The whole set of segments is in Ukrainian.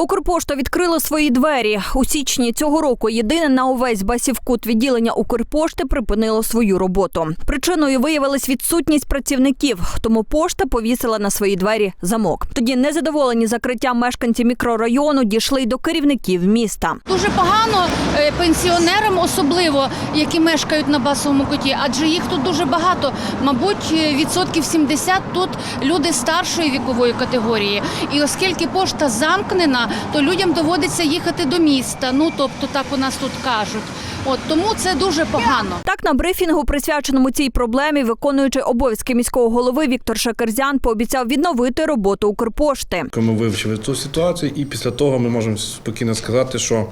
Укрпошта відкрила свої двері. У січні цього року єдине на увесь Басівкут відділення Укрпошти припинило свою роботу. Причиною виявилась відсутність працівників, тому пошта повісила на свої двері замок. Тоді незадоволені закриттям мешканці мікрорайону дійшли й до керівників міста. Дуже погано е, пенсіонерам, особливо які мешкають на басовому коті, адже їх тут дуже багато. Мабуть, е, відсотків 70 тут люди старшої вікової категорії. І оскільки пошта замкнена, то людям доводиться їхати до міста. Ну тобто, так у нас тут кажуть. От тому це дуже погано. Так на брифінгу, присвяченому цій проблемі, виконуючи обов'язки міського голови Віктор Шакерзян пообіцяв відновити роботу Укрпошти. Ми вивчили цю ситуацію, і після того ми можемо спокійно сказати, що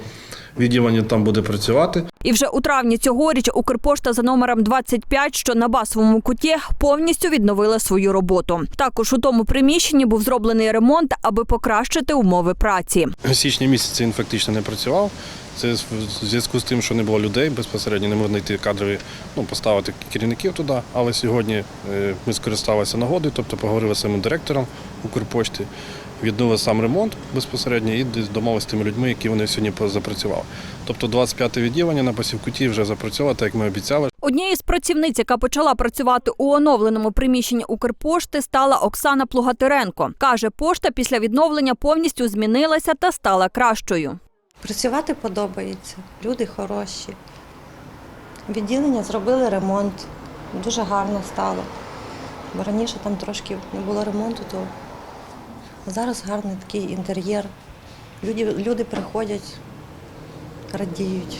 відділення там буде працювати. І вже у травні цьогоріч Укрпошта за номером 25, що на басовому куті, повністю відновила свою роботу. Також у тому приміщенні був зроблений ремонт, аби покращити умови праці. В січні місяці він фактично не працював. Це в зв'язку з тим, що не було людей безпосередньо, не можна йти кадрові, ну, поставити керівників туди. Але сьогодні е, ми скористалися нагодою, тобто поговорили з самим директором Укрпошти, відновили сам ремонт безпосередньо і домовилися з тими людьми, які вони сьогодні запрацювали. Тобто 25-те відділення на Пасівкуті вже запрацювало, так як ми обіцяли. Однією з працівниць, яка почала працювати у оновленому приміщенні Укрпошти, стала Оксана Плугатиренко. Каже, пошта після відновлення повністю змінилася та стала кращою. Працювати подобається, люди хороші. Відділення зробили ремонт, дуже гарно стало. Бо раніше там трошки не було ремонту, то зараз гарний такий інтер'єр. Люди, люди приходять, радіють,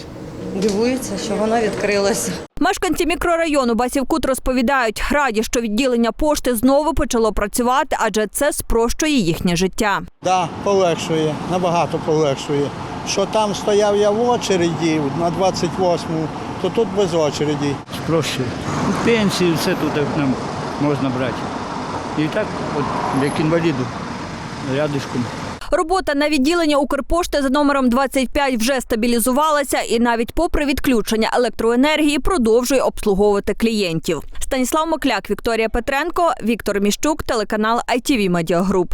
дивуються, що воно відкрилося. Мешканці мікрорайону Басівкут розповідають, раді, що відділення пошти знову почало працювати, адже це спрощує їхнє життя. Да, полегшує, набагато полегшує. Що там стояв я в очереді на 28-му, то тут без очереді. проще. Пенсію, все тут нам можна брати. І так, от, як інваліду, рядишком. Робота на відділення Укрпошти за номером 25 вже стабілізувалася і навіть попри відключення електроенергії продовжує обслуговувати клієнтів. Станіслав Мокляк, Вікторія Петренко, Віктор Міщук, телеканал ITV Media Group.